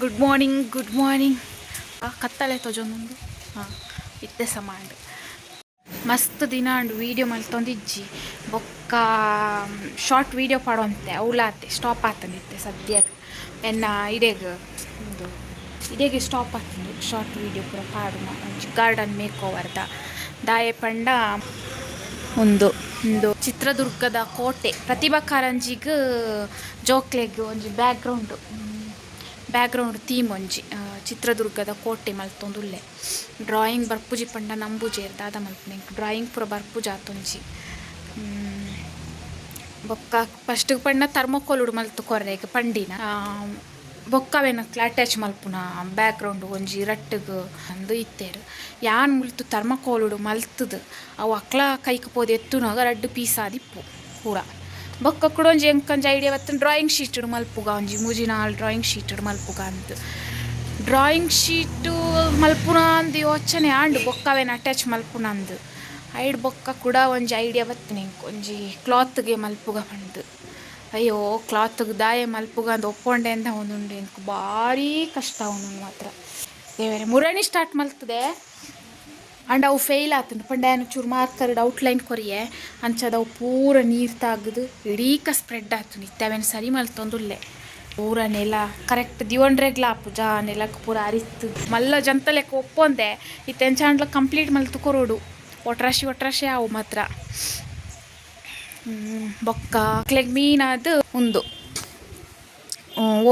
Good morning good morning ಕತ್ತಲೆ ತೊಜೊಂದು ಹಾಂ ಇತ್ತೆ ಸಮಾಂಡ್ ಮಸ್ತ್ ದಿನ ಅಂಡ್ ವೀಡಿಯೋ ಮಲ್ತೊಂದಿಜ್ಜಿ ಬೊಕ್ಕ ಶಾರ್ಟ್ ವೀಡಿಯೋ ಪಾಡೋಂತೆ ಅವಳಾತೆ ಸ್ಟಾಪ್ ಆತನಿತ್ತೆ ಸದ್ಯಕ್ಕೆ ಎನ್ನ, ಇಡೆಗ್ ಒಂದು ಇಡೆಗೆ ಸ್ಟಾಪ್ ಆಗ್ತದೆ ಶಾರ್ಟ್ ವೀಡಿಯೋ ಪೂರ ಪಾಡು ಗಾರ್ಡನ್ ಮೇಕ್ ಓವರ್ದ ದಾಯೆ ಪಂಡ ಒಂದು ಒಂದು ಚಿತ್ರದುರ್ಗದ ಕೋಟೆ. ಪ್ರತಿಭಾ ಕಾರಂಜಿಗ್, ಜೋಕ್ಲೆಗ್ ಒಂಜಿ ಬ್ಯಾಕ್ಗ್ರೌಂಡ್ ಬ್ಯಾಕ್ಗ್ರೌಂಡ್ ಥೀಮ್ ಒಂಜಿ ಚಿತ್ರದುರ್ಗದ ಕೋಟೆ ಮಲ್ತೊಂದುಲ್ಲೆ. ಡ್ರಾಯಿಂಗ್ ಬರ್ಪುಜಿ ಪಂಡ ನಂಬುಜೇರ್ ದಾದ ಮಲ್ಪನೆ. ಡ್ರಾಯಿಂಗ್ ಪೂರ ಬರ್ಪುಜಿ ಆತೊಂಜಿ. ಬೊಕ್ಕ ಫಸ್ಟ್ ಪಂಡ ಥರ್ಮೋಕೋಲ್ ಮಲ್ತು ಕೊರ್ರೆಗ್ ಪಂಡಿನ. ಆ, ಬೊಕ್ಕ ಅವೆನಕ್ಲ ಅಟ್ಯಾಚ್ ಮಲ್ಪುನ ಬ್ಯಾಕ್ಗ್ರೌಂಡ್ ಒಂಜಿ ರಟ್ಟಗ್ ಅಂದು ಇತ್ತೇರು. ಯಾನ್ ಮುಲ್ತು ಥರ್ಮಕೋಲುಡು ಮಲ್ತದು ಅವು ಅಕ್ಲ ಕೈಕ್ ಪೋದೆ ಎತ್ತುನಾಗ ರಡ್ಡು ಪೀಸಾದಿಪ್ಪು ಬೊಕ್ಕ ಕೂಡ ಒಂಜಿ ಎಂಕೊಂಜಿ ಐಡಿಯಾ ಬತ್ತ ಡ್ರಾಯಿಂಗ್ ಶೀಟ್ ಮಲ್ಪುಗ ಒಂಜಿ ಮೂಜಿನಾಲ್ ಡ್ರಾಯಿಂಗ್ ಶೀಟ್ ಮಲ್ಪುಗ ಅಂತ ಡ್ರಾಯಿಂಗ್ ಶೀಟು ಮಲ್ಪುನ ಅಂದು ಯೋಚನೆ ಆಂಡು ಬೊಕ್ಕ ಅವೇನು ಅಟ್ಯಾಚ್ ಮಲ್ಪುನ ಅಂದು ಐಡ್ ಬೊಕ್ಕ ಕೂಡ ಒಂಜಿ ಐಡಿಯಾ ಬತ್ತಿನ ಒಂಜಿ ಕ್ಲಾತ್ಗೆ ಮಲ್ಪುಗ ಪಂಡು ಅಯ್ಯೋ ಕ್ಲಾತ್ಗೆ ದಾಯ ಮಲ್ಪುಗ ಅಂದ್ ಒಪ್ಪೊಂಡೆ ಅಂತ ಒಂದುಂಡು ಭಾರಿ ಕಷ್ಟ ಒಂದೊಂದು ಮಾತ್ರ. ದೇವರೇ ಮುರಣಿ ಸ್ಟಾರ್ಟ್ ಮಲ್ತದೆ? ಅಂಡ್ ಅವು ಫೇಲ್ ಆತಂಡು ಪಂಡ ಏನು ಚೂರು ಮಾರ್ಕರ್ಡ್ ಔಟ್ಲೈನ್ ಕೊರಿಯೆ, ಅಂಚದ ಅವು ಪೂರ ನೀರು ತಾಗದು ಇಡೀಕ ಸ್ಪ್ರೆಡ್ ಆಯ್ತು. ನಿತ್ಯವೇನು ಸರಿ ಮಲ್ತೊಂದುಲ್ಲೆ. ಪೂರ ನೆಲ ಕರೆಕ್ಟ್ ದಿವಂಡ್ರೆಗ್ಲ ಪೂಜಾ ನೆಲಕ್ಕೆ ಪೂರ ಅರಿತು ಮಲ್ಲ ಜಂತಲೆಕ್ಕೆ ಒಪ್ಪೊಂದೆ, ಈ ತೆಂಚಾಂಡ್ಲ ಕಂಪ್ಲೀಟ್ ಮಲ್ತು ಕೊರೋಡು. ಒಟ್ರಾಶಿ ಒಟ್ರಾಶಿ ಅವು ಮಾತ್ರ. ಬೊಕ್ಕ. ಕ್ಲೆಗ್ ಮೀನಾದು ಉಂದು.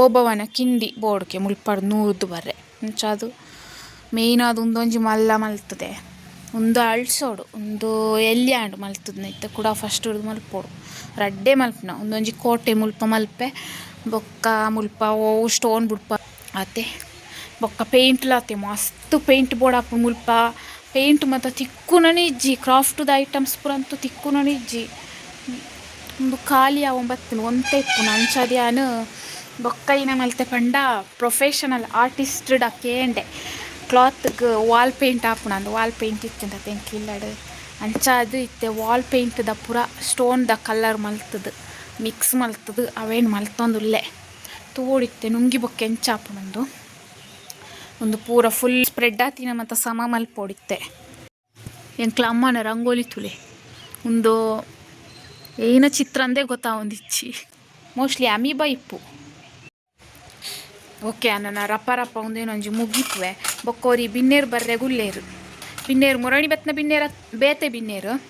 ಓಬವನ ಕಿಂಡಿ ಬೋಡ್ಕೆ ಮುಲ್ಪಾಡು ನೂರ್ದು ಬರ್ರೆ. ಅಂಚಾದು ಮೇಯ್ನ್ ಅದು ಒಂದೊಂಜಿ ಮಲ್ಲ ಮಲ್ತದೆ. ಒಂದು ಅಳ್ಸೋಡು, ಒಂದು ಎಲ್ಯಾಂಡು ಮಲ್ತದ ಇತ್ತ ಕೂಡ ಫಸ್ಟ್ ಹಿಡ್ದು ಮಲ್ಪೋಡು. ರಡ್ಡೆ ಮಲ್ಪನ ಒಂದೊಂಜಿ ಕೋಟೆ ಮುಲ್ಪ ಮಲ್ಪೆ, ಬೊಕ್ಕ ಮುಲ್ಪ ಓ ಸ್ಟೋನ್ ಬುಡ್ಪ ಆತೆ. ಬೊಕ್ಕ ಪೇಂಟ್ಲಾತೆ ಮಸ್ತ್ ಪೇಂಟ್ ಬೋಡಾಪು ಮುಲ್ಪ. ಪೇಂಟ್ ತಿಕ್ಕುನನೇ ಇಜ್ಜಿ ಕ್ರಾಫ್ಟ್ದ ಐಟಮ್ಸ್ ಪೂರ ಅಂತೂ ತಿಕ್ಕುನನೇ ಇಜ್ಜಿ ಒಂದು ಖಾಲಿ ಅವ ಬತ್ತನು ಒಂತೆ ಇಪ್ಪುನ ಬೊಕ್ಕ ಇನ ಮಲ್ತೆ ಪಂಡ ಪ್ರೊಫೆಷನಲ್ ಆರ್ಟಿಸ್ಟ್ ಕೇಂಡೆ. ಕ್ಲಾತ್ಗೆ ವಾಲ್ ಪೇಂಟ್ ಅಂದ್ರೆ ವಾಲ್ ಪೇಂಟ್ ಇತ್ತಂತ ತೆಂಕಿಲ್ಲಡು ಅಂಚ ಅದು ಇತ್ತೆ. ವಾಲ್ ಪೇಂಟ್ದ ಪೂರ ಸ್ಟೋನ್ದ ಕಲರ್ ಮಲ್ತದು. ಮಿಕ್ಸ್ ಮಲ್ತದು. ಅವೇನು ಮಲ್ತೊಂದುಲ್ಲೆ. ತೋಡಿತ್ತೆ. ನುಂಗಿ ಬೊಕ್ಕೆ ಎಂಚಾಪುನಂದು ಒಂದು. ಪೂರ ಫುಲ್ ಸ್ಪ್ರೆಡ್ ಆತಿನ ಮತ್ತು ಸಮ ಮಲ್ಪೊಡಿತ್ತೆ. ಎಂಕ್ಲ ಅಮ್ಮನ ರಂಗೋಲಿ ತುಲೆ. ಒಂದು ಏನ ಚಿತ್ರ ಅಂದೇ ಗೊತ್ತಾ ಒಂದಿಚ್ಚಿ. ಮೋಸ್ಟ್ಲಿ ಅಮೀಬಾ ಇಪ್ಪು. ಓಕೆ ಅನ್ನ ರಪ್ಪ ರಪ್ಪ ಒಂದೇನೊಂಜಿ ಮುಗಿತ್ವೆ. ಬೊಕ್ಕೋರಿ ಬಿನ್ನೇರು ಬರ್ರೆ ಗುಲ್ಲೇರು. ಬಿನ್ನೇರು, ಮುರಣಿ ಬತ್ನ ಬಿನ್ನೇರ, ಬೇತೆ ಬಿನ್ನೇರು.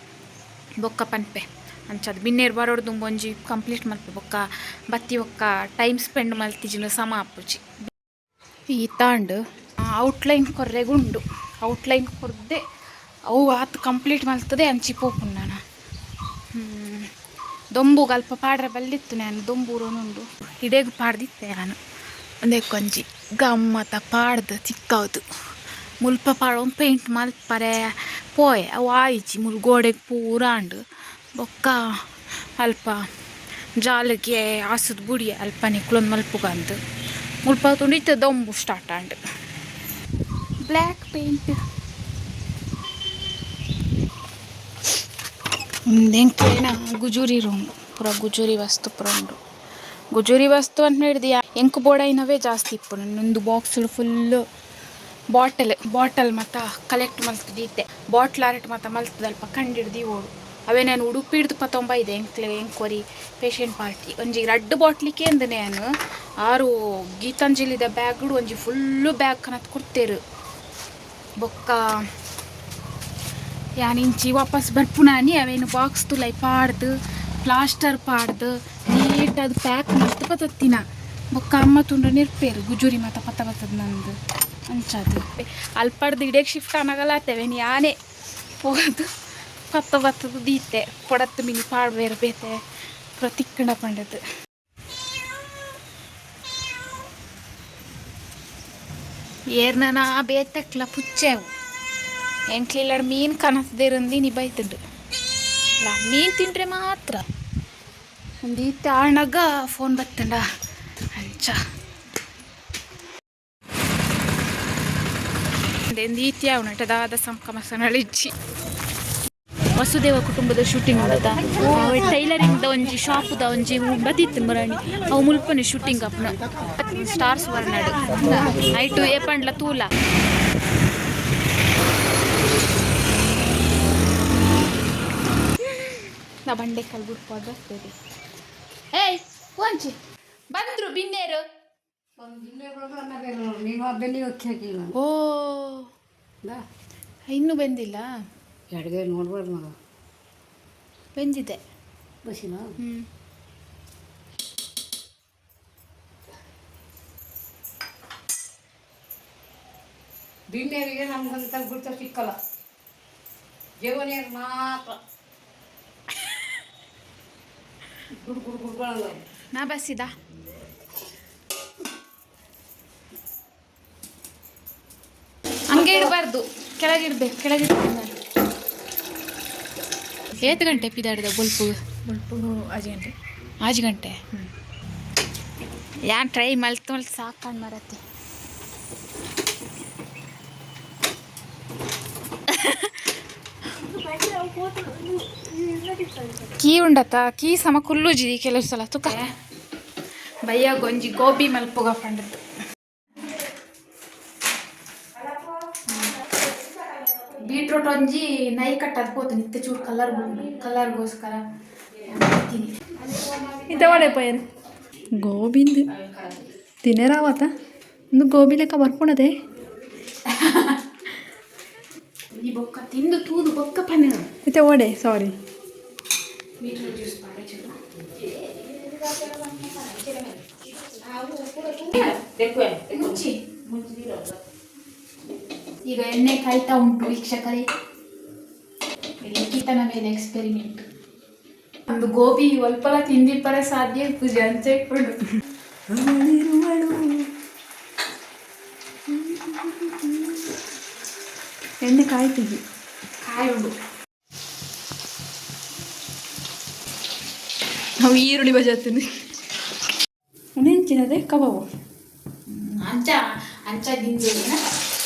ಬೊಕ್ಕ ಪನ್ಪೆ. ಅಂಚದು ಬಿನ್ನೇರು ಬರೋಡು ತುಂಬ ಒಂಜಿ ಕಂಪ್ಲೀಟ್ ಮಲ್ಪೆ ಬೊಕ್ಕ. ಬತ್ತಿ ಒಕ್ಕ ಟೈಮ್ ಸ್ಪೆಂಡ್ ಮಲ್ತಿಜಿನ ಸಮ ಅಪ್ಪುಜಿ. ಈ ತಾಂಡು ಔಟ್ಲೈನ್ ಕೊರ್ರೆಗುಂಡು ಔಟ್ಲೈನ್ ಕೊರ್ದೆ ಅವು ಆತು ಕಂಪ್ಲೀಟ್ ಮಲ್ತದೆ ಅಂಚಿ ಪೋಪುನ್ ನಾನು. ಹ್ಮ್. ದೊಂಬುಗ್ ಅಲ್ಪ ಪಾಡ್ರೆ ಬಲ್ಲಿತ್ತು ನಾನು ದೊಂಬೂರೋನುಂಡು ಹಿಡೇಗ್ ಪಾಡ್ದಿತ್ತೆ ನಾನು. ಒಂದೇ ಕೊಂಜಿ. ಗಮ್ಮತ ಪಾಡ್ದು ಚಿಕ್ಕವ್ದು. ಮುಲ್ಪ ಪಾಡೋನ್ ಪೇಂಟ್ ಮಲ್ಪರೆ ಪೋಯೆ ಅವು ಆಯಿಜಿ ಮುಲ್ ಗೋಡೆಗೆ ಪೂರಾಂಡು. ಬೊಕ್ಕ ಅಲ್ಪ ಜಾಲಿಗೆ ಆಸದ್ ಬುಡಿ ಅಲ್ಪ ನಿಕ್ಲೊಂದು ಮಲ್ಪುಗಂದು ಮುಲ್ಪ ತುಂಡಿತ್ತು ದೊಂಬು ಸ್ಟಾರ್ಟ್ ಆಂಡು. ಬ್ಲ್ಯಾಕ್ ಪೇಂಟ್ ಒಂದೆಂಕೇನ ಗುಜೂರಿ ರೂಮ್ ಪೂರ ಗುಜೂರಿ ವಸ್ತು ಪುರ ಉಂಡು. ಗುಜೂರಿ ವಸ್ತು ಅಂತ ಹೇಳಿದ ಎಂಕು ಬೋಡಾಯಿನವೇ ಜಾಸ್ತಿ ಇಪ್ಪು ನನ್ನೊಂದು ಬಾಕ್ಸ್ ಫುಲ್ಲು ಬಾಟಲ್ ಬಾಟಲ್ ಮತ್ತ ಕಲೆಕ್ಟ್ ಮಲ್ತದಿದ್ದೆ ಬಾಟ್ಲ್ ಆರ್ಟ್ ಮತ್ತು ಮಲ್ತದಲ್ಪ ಕಂಡಿಡ್ದು ಓಡು ಅವೇ ನಾನು ಉಡುಪಿ ಹಿಡ್ದು ಪತ್ತೊಂಬ ಇದೆ, ಎಂಕ್ಲೆ, ಎಂಕ್ವರಿ ಪೇಷಂಟ್ ಪಾರ್ಟಿ ಒಂಜಿ ರಡ್ಡು ಬಾಟ್ಲಿಕ್ಕೆ ಅಂದೆ ನಾನು. ಆರು ಗೀತಾಂಜಲಿದ ಬ್ಯಾಗ್ಡು ಒಂಜಿ ಫುಲ್ಲು ಬ್ಯಾಗ್ ಕನತ್ ಕೊಡ್ತೇರು. ಬೊಕ್ಕ ಇಂಚಿ ವಾಪಸ್ ಬರ್ಪುನಾನಿ ಅವೇನು ಬಾಕ್ಸ್ ತುಲೈ ಪಾಡ್ದು ಪ್ಲಾಸ್ಟರ್ ಪಾಡ್ದು ಅದು ಪ್ಯಾಕ್ ಮಸ್ತ್ ಪತ್ತತ್ತಿನ ಬೊಕ್ಕ ಅಮ್ಮ ನೀರು ಪೇರು, ಗುಜೂರಿ ಮಾತ ಪತ್ತ ಬರ್ತದ ನಂದು. ಅಂಚದು ಅಲ್ಪಡ್ದು ಇಡೇಗೆ ಶಿಫ್ಟ್ ಅನ್ನಗಲಾತೇವೆ ಯಾನೇ ಹೋಗೋದು. ಪತ್ತ ಬತ್ತದು ದೀತೆ ಕೊಡತ್ತು ಮಿನಿ ಪಾಡ್ಬೇರು ಬೇತೆ, ಪ್ರತಿಕ್ಕಣ ಪಂಡದು ಏರ್ನ ಬೇತಕ್ಲ ಪುಚ್ಚೆವು. ಎಂಕ್ಲಿಲ್ಲಡ್ ಮೀನು ಕನಸದಿರಂದು ನೀ ಬೈತಂಡು. ಮೀನು ತಿಂಡ್ರೆ ಮಾತ್ರ. ಒಂದು ಈತ ಫೋನ್ ಬತ್ತಂಡ. ಅಂಚ ಒಂದು ನಟದಾದ ಸಂಕಮಸನಳಿಜ್ಜಿ ವಸುದೇವ ಕುಟುಂಬದ ಶೂಟಿಂಗ್ ಉಂಡತ ಟೈಲರಿಂಗ್ ದ ಒಂಜಿ ಶಾಪ್ದ ಒಂಜಿ ಬದಿತ್ತು ಮರಾಣಿ ಅವು ಮುಲ್ಪನೆ ಶೂಟಿಂಗ್ ಅಪ್ನ. ಸ್ಟಾರ್ಸ್ ವರ್ನಾಡು ಐಟು ಏ ಪಂಡ್ಲ ತೂಲ. ನಾ ಬಂಡೆ ಕಲ್ ಬಿಡ್ಬೋದು ಬರ್ತದೆ ಏಯ್ ಒಂಚಿ ಬಂದ್ರು ಬಿನ್ನೇರು? ಓ. ಇನ್ನೂ ಬಂದಿಲ್ಲ? ಅಡುಗೆ ನೋಡ್ಬಾರ್ದು ಮಗ. ಬೆಂದಿದೆ. ಬಸ್ಸಿನ ಹ್ಞೂ ಬಿನ್ನೇರಿಗೆ ನಮ್ಗಂತ ಗುರುತ ಸಿಕ್ಕಲ್ಲ. ಜೀವನಿಯರು ಮಾತ್ರ. ಗುಡ್ ಗುಡ್ ಗುಡ್ಕೊಳ್ಳಲ್ಲ ನಾ ಬಸ್ಸಿದ ಇಡಬಾರ್ದು ಕೆಳಗಿಡ್ಬೇಕು ಕೆಳಗಿಡ್ಬೇಕು ನಾನು. ಏತು ಗಂಟೆ ಪಿದಾಡಿದ ಬಲ್ಪು? ಬಲ್ಪು ಆಜು ಗಂಟೆ. ಆಜು ಗಂಟೆ? ಯಾನ್ ಟ್ರೈ ಮಲ್ತು ಮಲ್ತು ಸಾಕೊಂಡು ಮರತ್ತೆ. ಕೀ ಉಂಡತ ಕೀ ಸಮ ಕುಲ್ಲುಜಿ ಕೆಲವು ಸಲ ತುಕ. ಬಯ್ಯ ಗೊಂಜಿ ಗೋಬಿ ಮಲ್ಪುಗ ಪಂಡದ್ದು ಬೀಟ್ರೂಟ್ ಒಂಜಿ ನೈ ಕಟ್ಟದ್ ಪೋತು ನಿತ್ಯ ಚೂರು ಕಲರ್ ಕಲರ್ಗೋಸ್ಕರ ಮಾಡ್ತೀನಿ ಇಂತ ಒಡೆ ಪಯರ್. ಗೋಬಿಂದು. ತಿನ್ನೇ ರಾವತ್ತ ಒಂದು ಗೋಬಿ ಲೆಕ್ಕ ಬರ್ಪುಣದೆ. ಈ ಬೊಕ್ಕ ತಿಂದು ತೂದು ಬೊಕ್ಕ ಪನ್ನೆ ಇತ್ತೆ ಒಡೆ ಸಾರಿ ಬೀಟ್ರೂಟ್ ಜ್ಯೂಸ್ ಪಾಡ ಚೂರು ಮುಚ್ಚಿ. ಈಗ ಎಣ್ಣೆ ಕಾಯ್ತಾ ಉಂಟು ವೀಕ್ಷಕರೇ. ಲಿಖಿತನ ಮೇಲೆ ಎಕ್ಸ್ಪೆರಿಮೆಂಟ್ ಒಂದು ಗೋಬಿ ಒಲ್ಪಲ ತಿಂದಿಪ್ಪರ ಸಾಧ್ಯ ಪೂಜೆ ಅಂತ ಇಟ್ಕೊಂಡು ಎಣ್ಣೆ ಕಾಯ್ತಿದ್ವಿ ಕಾಯಿ ಉಂಡು ನಾವು ಈರುಳ್ಳಿ ಬಜೆ ಹತ್ತೀನಿ ನೆಂಚಿನದೆ ಕಬಾಬು. ಅಂಚ ಅಂಚ ದಿಂಜೆ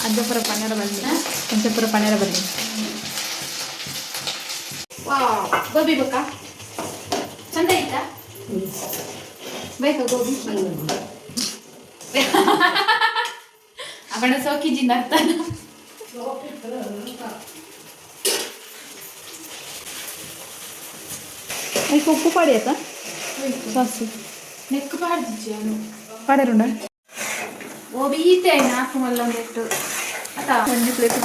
ಅಜ್ಜಪುರ ಪನ್ನಡ ಬರಲಿ ಪಂಚಪುರ ಪನ್ನಡ ಬರಲಿ ವಾವ್ ಗೋಬಿ ಬೇಕಾ ಚಂದ ಐತಾ ಬೇಕಾ ಗೋಬಿ ಅವನ ಸೋಕಿಜಿಂದ ಅರ್ಥ ಅದಕ್ಕೆ ಉಪ್ಪು ಪಾಡಿ ಆಯ್ತಾ ಸಾಸು ನೆಕ್ ಬಾರ್ದಿಜ್ಜಿ ಅವನು ಪಾಡ್ಯಾರುಂಡ ನಾಲ್ಕು ಮಲ್ಲ ಒಂದಿಟ್ಟು ಆತಾ ಒಂದು ಪ್ಲೇಟ್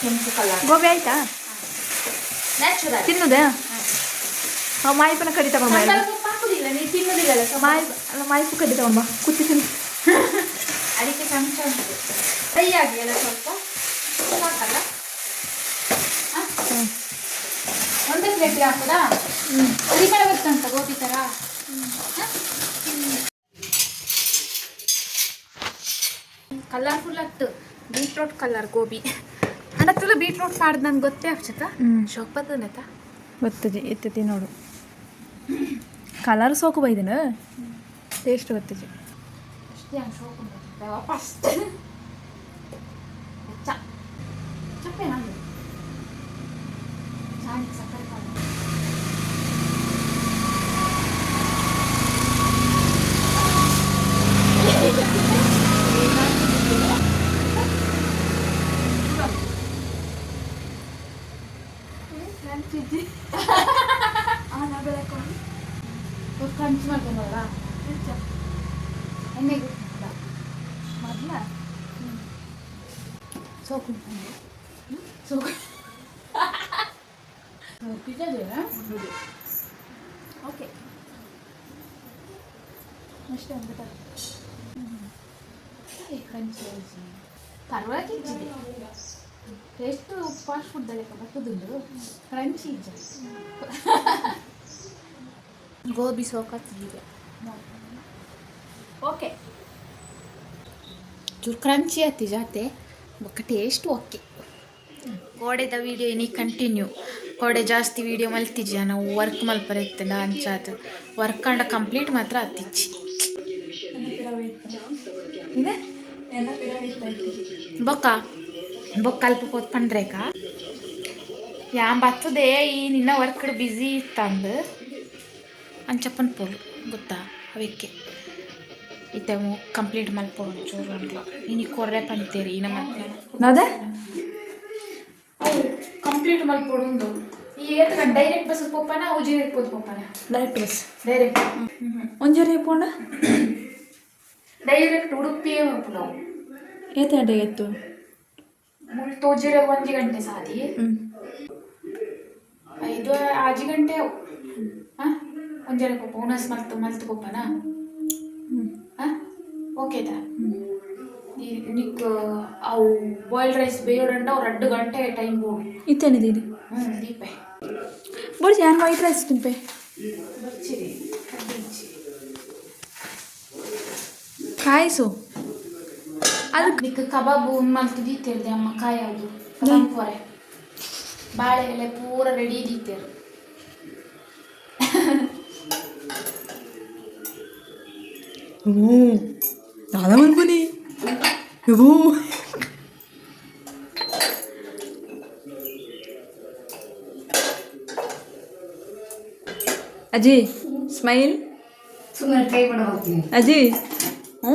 ಕೆಂಪು ಕಲರ್ ಗೋಬಿ ಆಯ್ತಾ? ನ್ಯಾಚುರಲ್ ತಿನ್ನುದೇ? ಮಾಯಿಪನ ಕಡಿ ತಗೊಂಡು ಬಾ ಸಾಂಬಾರ್ ಸೊಪ್ಪು ಹಾಕುದಿಲ್ಲ ನೀವು ತಿನ್ನುದಿಲ್ಲ ಮಾಯಿ ಅಲ್ಲ ಮಾಯಿಪು ಕಡ್ಡಿ ತಗೊಂಡು ಬಾ. ಕುತ್ತಿ ತಿನ್ನು. ಅದಕ್ಕೆ ಚಮಚ ಉಂಟು. ಫ್ರೈ ಆಗಿ ಅಲ್ಲ ಸ್ವಲ್ಪ ಸಾಕಲ್ಲ. ಒಂದೇ ಪ್ಲೇಟ್ ಹಾಕುದಾ? ಪರಿಮಳ ಬರ್ತಂತ ಗೋಬಿ ಥರ colourful ಆಗ್ತು. Beetroot colour gobi. ಅನ್ನತ್ತಲ್ಲ beetroot ಪಾಡ್ದು ನಂಗೆ ಗೊತ್ತೇ ಆಗ್ತದ. ಶೋಕ್ ಬರ್ತದೆತ ಗೊತ್ತಜಿ ಎತ್ತತಿ ನೋಡು. ಕಲರ್ ಸೋಕು ಬೈದನ? ಟೇಸ್ಟ್ ಗೊತ್ತಜಿ. ಅಷ್ಟೇ ಫಸ್ಟ್ ವಾಪಸ್ ಚ ಚಪ್ಪೆ ನಾನು ಚಾಣಿ ಸಕ್ಕರೆ ಪಾಕ. ಇವ್ರು ಕಂಚು ಮಾಡ್ಕೊಂಡಲ್ಲ ಎಣ್ಣೆ ಗೊತ್ತಿಲ್ಲ ಮೊದಲ ಸೋಕು ಸೋಕು ಓಕೆ ಅಷ್ಟೇ ಒಂದು ಕಂಚು ಪರವಾಗಿದ್ದಿದೆ ಟೇಸ್ಟ್ ಫಾಸ್ಟ್ ಫುಡ್ ಲೆಕ್ಕ ಬರ್ತದುಂಡು ಕ್ರಂಚಿ ಇಜ್ಜ ಗೋಬಿ ಸೋಕತ್ತಿದೆ ಓಕೆ ಚೂರು ಕ್ರಂಚಿ ಆತಿ ಜಾತೆ ಬೊಕ್ಕ ಟೇಸ್ಟ್ ಓಕೆ ಗೋಡೆದ ವಿಡಿಯೋ ಇನ್ನೀ ಕಂಟಿನ್ಯೂ ಗೋಡೆ ಜಾಸ್ತಿ ವಿಡಿಯೋ ಮಲ್ತಿಜ್ಜ ನಾವು ವರ್ಕ್ ಮಲ್ಪರ ಇತ್ತಂಡ ಅಂಚಾತ್ ವರ್ಕ್ ಅಂಡ ಕಂಪ್ಲೀಟ್ ಮಾತ್ರ ಹತ್ತಿಚ್ಚಿ ಬೊಕ್ಕ? ಬೊಕ್ಕ ಕೂತ್ಕೊಂಡ್ರೇಕ ಯಾ ಬರ್ತದೆ ಈ ನಿನ್ನ ವರ್ಕ್ ಬ್ಯುಸಿ ಇತ್ತಂದು. ಅಂಚಪ್ಪನ ಪೋಲು ಗೊತ್ತಾ? ಅವಕ್ಕೆ ಇತ್ತೆ ಕಂಪ್ಲೀಟ್ ಮಲ್ಪೋಡು ಚೂರು ಅಂದ್ಲ. ಇನಿ ಕೊರ್ರೆ ಪಂತೇರಿ ಇನ್ನ ಮತ್ತೆ. ಕಂಪ್ಲೀಟ್ ಮಲ್ಪೋಡು ಈ ಏತ ಡೈರೆಕ್ಟ್ ಬಸ್ ಪೋಪನ ಉಜಿರೆ ಪೋದು ಪೋಪನ? ಡೈರೆಕ್ಟ್ ಬಸ್ ಡೈರೆಕ್ಟ್ ಒಂಜರಿ ಪೋಂಡ ಡೈರೆಕ್ಟ್ ಉಡುಪಿಯೇ ಹೋಗ್ಬೋದು ನಾವು ಏತ ಎತ್ತು? ಮುಳ್ ತೋಜಿರೆ ಒಂಜಿ ಗಂಟೆ ಸಾದಿ ಐದು ಆಜಿ ಗಂಟೆ ಹಾಂ? ಒಂಜರೆ ಪೋಪ ಉನಸ್ ಮಲ್ತು ಮಲ್ತು ಪೋಪನ ಓಕೆ ತಾ? ನಿಕ್ ಅವು ಬಾಯ್ಲ್ಡ್ ರೈಸ್ ಬೇಯೋಡಂಡ ಅವ್ರು ಎರಡು ಗಂಟೆ ಟೈಮ್ ಬೋಡು ಇತ್ತೇನಿದ್ದೀರಿ ಹ್ಞೂ ದೀಪೆ. ಬೋಡಿ ನಾನು ವೈಟ್ ರೈಸ್ ತಿಂಪೆ? ಕಾಯಿಸು. ಅದು ನಿಕ್ ಕಬಾಬು ಮಲ್ತು ದೀತಿರ್ದೆ ಅಮ್ಮ ಕಾಯಿ ಅದು ಕಬಾಬ್ ಪೊರೆ ಬಾಳೆ ಎಲೆ ಪೂರ ರೆಡಿ ಇದೆ ಓ ದಾದ ಮನ್ಕೊನಿ ಓ ಅಜಿ ಸ್ಮೈಲ್ ಸುಮ್ಮನೆ ಕೈ ಬಿಡ ಹೋಗ್ತೀನಿ. ಅಜ್ಜಿ ಹ್ಞೂ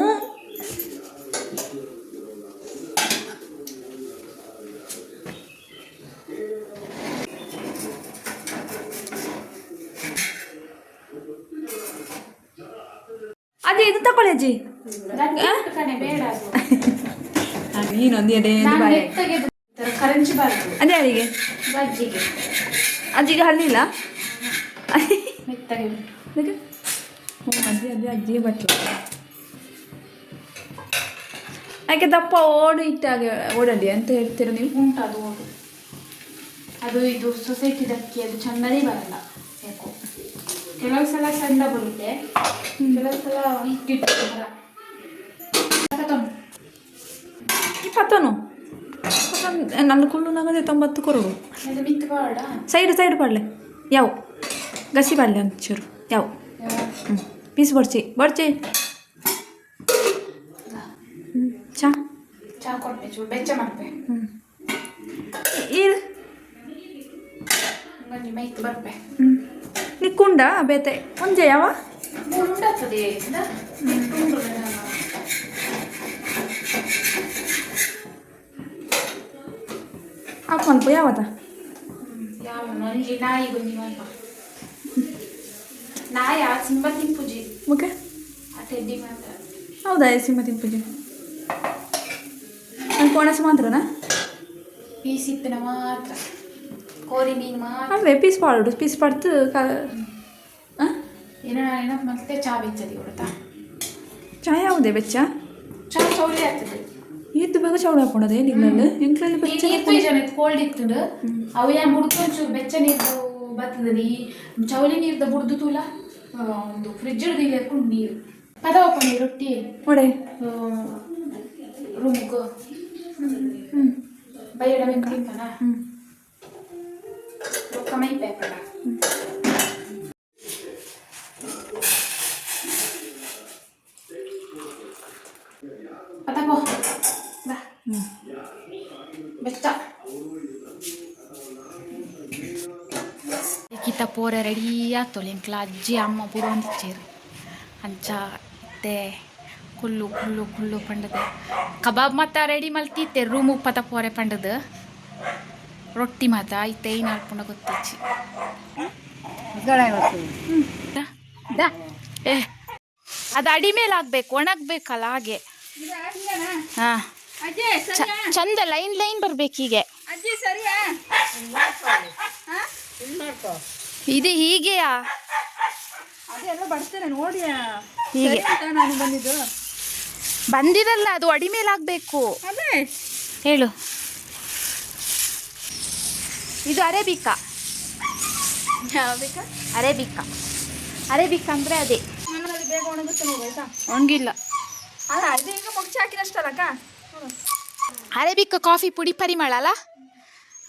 ಅಜ್ಜಿ ಇದು ತಗೊಳ್ಳಿ ಅಜ್ಜಿ ನನಗೆ ಕಣೆ ಬೇಡ ಅದು ಬಾಳೆ ಕರಂಚಿ ಬಾರ್ದು. ಅದೇ ಅಡಿಗೆ ಅಜ್ಜಿಗೆ ಅಜ್ಜಿಗೆ ಹಣ್ಣಿಲ್ಲ ಮೆತ್ತಗೆ ಅದೇ ಹ್ಞೂ ಅಜ್ಜಿ ಅಜ್ಜಿ ಅಜ್ಜಿಗೆ ಬಟ್ಟೆ. ಯಾಕೆ ದಪ್ಪ ಓಡಿ ಇಟ್ಟಾಗೆ ಓಡಾಡಿ ಅಂತ ಹೇಳ್ತೀರಾ ನೀವು? ಉಂಟು ಅದು ಓಡು. ಅದು ಇದು ಸೊಸೈಟಿ ಅಕ್ಕಿ ಅದು ಚೆಂದನೇ ಬರಲ್ಲ. ಯಾಕೋ. ಕೆಲವು ಸಲ ಚಂದ ಬರುತ್ತೆ ಕೆಲವು ಸಲ ಇಟ್ಟಿಟ್ಟು ಬರ ನನ್ನ ಕುಳ್ಳು ನಗದೆ ತೊಂಬತ್ತು ಮಿತ್ತು ಸೈಡ್ ಸೈಡ್ ಪಡ್ಲೆ. ಯಾವ? ಗಸಿ ಪಡ್ಲೆ ಒಂಚೂರು ಯಾವ? ಹ್ಞೂ ಪೀಸ್ ಬಡ್ಚಿ ಬಡ್ಚಿ ಹ್ಞೂ ಚಾ. ಇದು ನಿಕ್ಕುಂಡ ಬೇತೆ. ಮುಂಜೆ ಯಾವ? ಮಲ್ಪ ಯಾವತ್ತ ಯಾವ ನನಗೆ ನಾಯಿ ಬಂದಿ ಮಲ್ಪ ನಾಯಿ ಸಿಂಬ ತಿಂಪುಜಿ ಓಕೆ ಆ ಟೆಡ್ಡಿ ಮಾತ್ರ. ಹೌದಾ ಸಿಂಹ ಪೂಜೆ? ನನ್ನ ಕೋಣಸ ಮಾತ್ರನಾ? ಪೀಸ್ ಇಪ್ಪಿನ ಮಾತ್ರ. ಕೋರಿ ಮೀನು ಮಾತ್ರ. ಅವೇ ಪೀಸ್ ಪಾಡು ಪೀಸ್ ಪಡ್ತು ಕ ಏನೋ ಏನೋ ಮತ್ತೆ ಚಾ ಬೆಚ್ಚದಿ ಕೊಡ್ತಾ ಚಾ ಯಾವುದೇ ಬೆಚ್ಚ? ಚಾ ಸೌಲಿ ಆಗ್ತದೆ. ಇದ್ದು ಬೇಗ ಚೌಡ ಹಾಕೊಂಡದೆ ನಿಗ್ಲಲ್ಲಿ ಎಂಕ್ಲಲ್ಲಿ ಬೆಚ್ಚ ನೀರು ಜನ ಕೋಲ್ಡ್ ಇತ್ತು ಅವು ಏನು ಬುಡ್ಕೊಂಚೂರು ಬೆಚ್ಚ ನೀರು ಬರ್ತದೆ. ಈ ಚೌಳಿ ನೀರ್ದ ಬುಡ್ದು ತೂಲ ಆ, ಒಂದು ಫ್ರಿಜ್ ಹಿಡಿದು ಹಾಕೊಂಡು ನೀರು. ಪದವಪ್ಪ ನೀರು ರೊಟ್ಟಿ. ಒಡೆ ರೂಮ್ಗೆ ಹ್ಞೂ ಬೈಡ ತಿಂತಾನ ಹ್ಞೂ ರೊಕ್ಕ ಮೈ ಪೇಪರ ಪದಕೋ ಬಾ ಹ್ಞೂ ಬೆಚ್ಚ ಕಿತ್ತ ಪೋರೆ ರೆಡಿ ಎಂಕ್ಲ ಅಜ್ಜಿ ಅಮ್ಮ ಪೂರ ಒಂದಿಚ್ಚೇರು ಅಂಚ ಮತ್ತೆ ಕುಲ್ಲು ಕುಲ್ಲು ಕುಲ್ಲು ಪಂಡದ. ಕಬಾಬ್ ಮತ್ತ ರೆಡಿ ಮಲ್ತಿತ್ತೆ ರೂಮು ಪತ ಪೋರೆ ಪಂಡದ. ರೊಟ್ಟಿ ಮಾತ ಇತ್ತೆ ಐನು ಅಲ್ಪುಂಡ ಗೊತ್ತಿಚ್ಚಿ ಏ ಅದು ಅಡಿ ಮೇಲೆ ಆಗ್ಬೇಕು ಒಣಗ್ಬೇಕಲ್ಲ ಹಾಗೆ. ಹಾ. ಚಂದ ಲೈನ್ ಲೈನ್ ಬರ್ಬೇಕು ಹೀಗೆ. ಇದು ಹೀಗೆಯಾ? ಹೀಗೆ. ಬಂದಿರಲ್ಲ ಅದು ಅಡಿ ಮೇಲೆ ಆಗ್ಬೇಕು. ಹೇಳು. ಇದು ಅರೇಬಿಕಾ. ಅರೇಬಿಕಾ. ಅರೇಬಿಕಾ ಅಂದರೆ ಅದೇ. ಒಣಗಿಲ್ಲ ಅಲ್ಲ ಅದು ಈಗ ಮುಗ್ಚಿ ಹಾಕಿದಷ್ಟಲ್ಲಕ್ಕ ಅರೇಬಿಕಾ ಕಾಫಿ ಪುಡಿ ಪರಿಮಳ ಅಲ್ಲ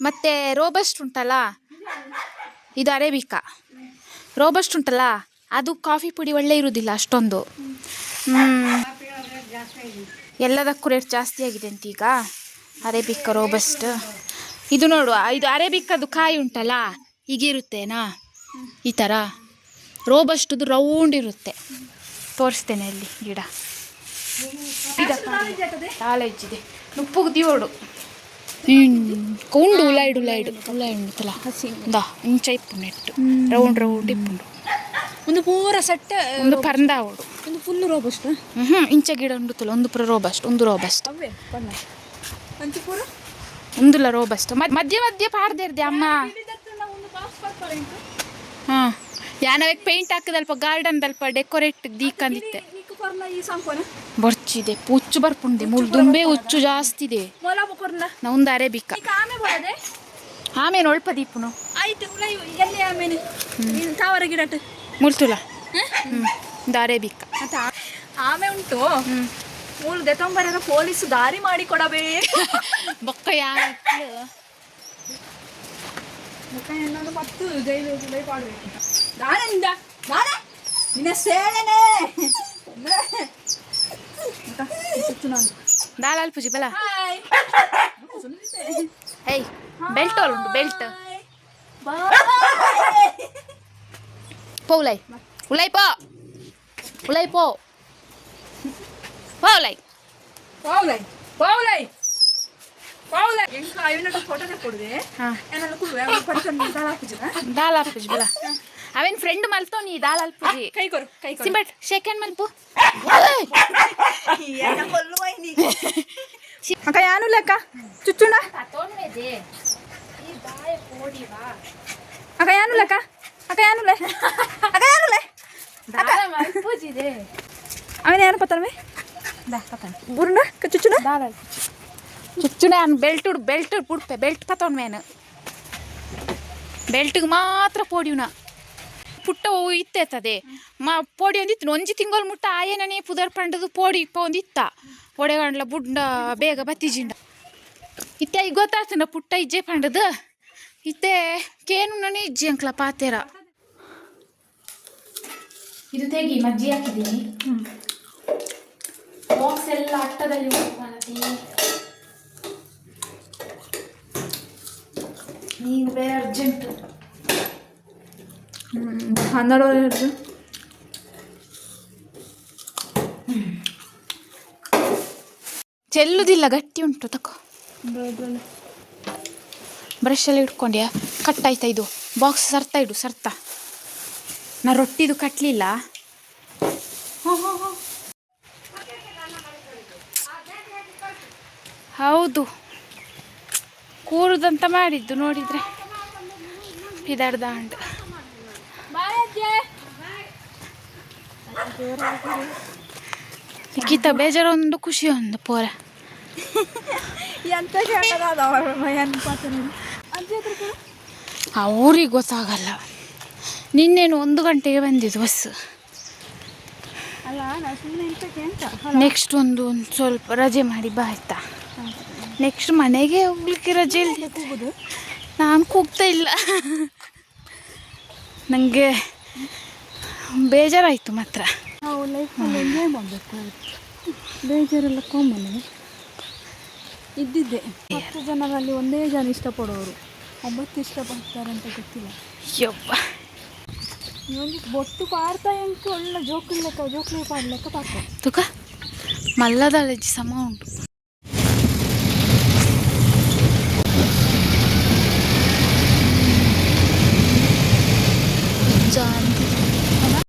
ಮತ್ತು ರೋಬಸ್ಟ್ ಉಂಟಲ್ಲ? ಇದು ಅರೇಬಿಕ. ರೋಬಸ್ಟ್ ಉಂಟಲ್ಲ? ಅದು ಕಾಫಿ ಪುಡಿ ಒಳ್ಳೆ ಇರುವುದಿಲ್ಲ ಅಷ್ಟೊಂದು. ಎಲ್ಲದಕ್ಕೂ ರೇಟ್ ಜಾಸ್ತಿ ಆಗಿದೆ ಅಂತ ಈಗ ಅರೇಬಿಕಾ ರೋಬಸ್ಟ್. ಇದು ನೋಡುವ, ಇದು ಅರೇಬಿಕ್ಕದು ಕಾಯಿ ಉಂಟಲ್ಲ? ಈಗಿರುತ್ತೇನಾ ಈ ಥರ ರೋಬಸ್ಟದು ರೌಂಡ್ ಇರುತ್ತೆ. ತೋರಿಸ್ತೇನೆ ಅಲ್ಲಿ ಗಿಡ. ಇದೆ ನುಪ್ಪುಗು ದಿಯೋಡು ಉಂಡು ಉಲಾಯ್ಡು ಉಲಾಯ್ಡು ಉಲಾಯ್ ಉಂಟಲ್ಲ ದಾ ಇಂಚ ಇಪ್ಪು ನೆಟ್ಟು. ರೌಂಡ್ ರೌಂಡ್ ಇಪ್ಪುಂಡು ಒಂದು ಪೂರ ಸೆಟ್ ಒಂದು ಪರಂದ ಓಡು ಒಂದು ಫುಲ್ ರೋಬಸ್ಟ್ ಹ್ಞೂ ಇಂಚ ಗಿಡ ಉಂಡುತ್ತಲ್ಲ ಒಂದು ಪೂರ ರೋಬಸ್ಟ್ ಒಂದು ರೋಬಸ್ಟ್ ಒಂದುಲ್ಲ ರೋಬಸ್ಟ್ ಮಧ್ಯ ಮಧ್ಯ ಪಾಡ್ದೆ ಇರ್ದೆ ಅಮ್ಮ. ಹಾಂ. ಯಾನವಕ್ಕೆ ಪೇಂಟ್ ಹಾಕದಲ್ಪ ಗಾರ್ಡನ್ ದಲ್ಪ ಡೆಕೋರೇಟ್ ದೀಕಂದಿತ್ತೆ. ಬರ್ಚಿದೆ ಉಚ್ಚು ಬರ್ಪುಂಡೆ ಮುಳ್ದುಂಬೆ ಉಚ್ಚು ಜಾಸ್ತಿ ಇದೆ. ಕೊರ್ನ ನೌಂದು ಅರೇಬಿಕ. ಆಮೇಲೆ ಒಳ್ಪ ದೀಪನು? ಮುಳ್ತುಲ? ಹ್ಞೂ ಒಂದು ಅರೇಬಿಕ. ಆಮೆ ಉಂಟು? ಮೂರು ದೆತೊಂಬರದ ಪೊಲೀಸ್ ದಾರಿ ಮಾಡಿ ಕೊಡಬೇ ಬೊಕ್ಕ ಯಾಕೆ ಏನಾದ್ರು ಮತ್ತು ಜೈಲು ಜೈಲು ಪಾಡ್ಬೇಕು ದಾನಿಂದ ದಾನ? ನಿನ್ನ ಸೇಳೆನೆ ಪೋ ಉಲೈ ಪೋ ಪೋ ಉಲೈ ಪೌಲೈ ಪೌಲೈ ಪೌಲೈ ಎಂಕ ಐವನಟ್ಟು ಫೋಟೋ ಕೊಡುದೆ ಹಾಂ ಏನಾದ್ರು ಕೊಡುವೆ ಅವ್ರು ಪಡ್ಕೊಂಡು ದಾಳ ಹಾಕಿದ್ರೆ ದಾಲ್ ಅಲ್ಪುಜಿ ಬಲ ಅವೇನ್ ಫ್ರೆಂಡ್ ಮಲ್ತೋ ನೀ ದಾಲ್ ಅಲ್ಪುಜಿ ಕೈ ಕೊರು ಕೈ ಕೊರು ಸಿಂಬಟ್ ಸೆಕೆಂಡ್ ಮಲ್ಪು. ಅಕ್ಕ ಯಾನು ಲೆಕ್ಕ ಚುಚ್ಚುಣ ಅಕ್ಕ ಯಾನು ಲೆಕ್ಕ ಅಕ್ಕ. ಯಾನು ಲೆ ಅಕ್ಕ ಯಾನು ಲೆ ಅವನ ಯಾರು ಪತ್ತಲ್ವೇ ಬುರುಂಡ ಚುಚ್ಚುಣ ಚುಚ್ಚುನೆ ಅವ್ನು ಬೆಲ್ಟ್ ಬೆಲ್ಟ್ ಪುಡ್ಪೆ ಬೆಲ್ಟ್ ಪತ್ತವನ್ ಮೇನು. ಬೆಲ್ಟ್ಗೆ ಮಾತ್ರ ಪೋಡಿಯುನ ಪುಟ್ಟ ಹೂವು ಇತ್ತೆತ್ತದೆ ಮಾ ಪೋಡಿ ಒಂದಿತ್ತು. ಒಂಜಿ ತಿಂಗಳು ಮುಟ್ಟ ಆಯನನೇ ಪುದರ್ ಪಂಡದು ಪೋಡಿ ಇಪ್ಪ ಇತ್ತ ಒಡೆಗಂಡ್ಲ ಬುಡ್ಡ ಬೇಗ ಬತ್ತಿಜಿಂಡ ಇತ್ತೆ ಈಗ ಗೊತ್ತಾಗ್ತನ ಪುಟ್ಟ ಇಜ್ಜೆ ಪಂಡದು? ಇತ್ತೆ ಕೇನು ನನೇ ಇಜ್ಜಿ ಅಂಕ್ಲ ಪಾತೇರ? ಇದು ತೆಗಿ ಮಜ್ಜಿ ಹಾಕಿದ್ದೀನಿ. ಬಾಕ್ಸ್ ಎಲ್ಲ ಅಟ್ಟದಲ್ಲಿ ನೀನು ಬೇರೆ ಅರ್ಜೆಂಟ್ ಹನ್ನೆರಡು ಹಿಡಿದು ಚೆಲ್ಲುದಿಲ್ಲ ಗಟ್ಟಿ ಉಂಟು ತಕೋ. ಬ್ರಷಲ್ಲಿ ಇಟ್ಕೊಂಡ್ಯಾ? ಕಟ್ ಆಯ್ತಾ ಇದು? ಬಾಕ್ಸ್ ಸರ್ತಾ ಇಡು ಸರ್ತಾ. ನಾ ರೊಟ್ಟಿದು ಕಟ್ಟಲಿಲ್ಲ ಹೌದು. ಕೂರುದಂತ ಮಾಡಿದ್ದು ನೋಡಿದ್ರೆ. ಪಿದಾಡ್ದಾಂಡ್ ಬೇಜಾರು ಒಂದು ಖುಷಿ ಒಂದು ಪೋರ ಎಂತ ಅವ್ರಿಗೆ ಗೊತ್ತಾಗಲ್ಲ ನಿನ್ನೇನು ಒಂದು ಗಂಟೆಗೆ ಬಂದಿದ್ದು ಬಸ್ ನೆಕ್ಸ್ಟ್ ಒಂದು ಒಂದು ಸ್ವಲ್ಪ ರಜೆ ಮಾಡಿ ಬಾ ಆಯ್ತಾ ನೆಕ್ಸ್ಟ್ ಮನೆಗೆ ಹೋಗ್ಲಿಕ್ಕೆ ರಜೆ ಇಲ್ಲ ನಾನು ಕೂಗ್ತಾ ಇಲ್ಲ ನನಗೆ ಬೇಜಾರಾಯಿತು ಮಾತ್ರ. ನಾವು ಲೈಫಲ್ಲಿ ಎಂಜಾಯ್ ಮಾಡಬೇಕು. ಬೇಜಾರೆಲ್ಲ ಕಾಮನ್ ಇದ್ದಿದ್ದೆ. ಹತ್ತು ಜನರಲ್ಲಿ ಒಂದೇ ಜನ ಇಷ್ಟಪಡೋರು. ಒಂಬತ್ತು ಇಷ್ಟಪಡ್ತಾರೆ ಅಂತ ಗೊತ್ತಿಲ್ಲ. ಯಪ್ಪ ನೋಡಿ ಬೊಟ್ಟು ಪಾಡ್ತಾ ಎಂಕ ಒಳ್ಳೆ ಜೋಕ್ಲಿ ಲೆಕ್ಕ ಜೋಕ್ಲಿ ಪಾಡ್ಲೆಕ್ಕ ಪಾಡ್ತಾರೆ. ತುಕ ಮಲ್ಲದ ಅಲರ್ಜಿ ಸಮ ಉಂಟು.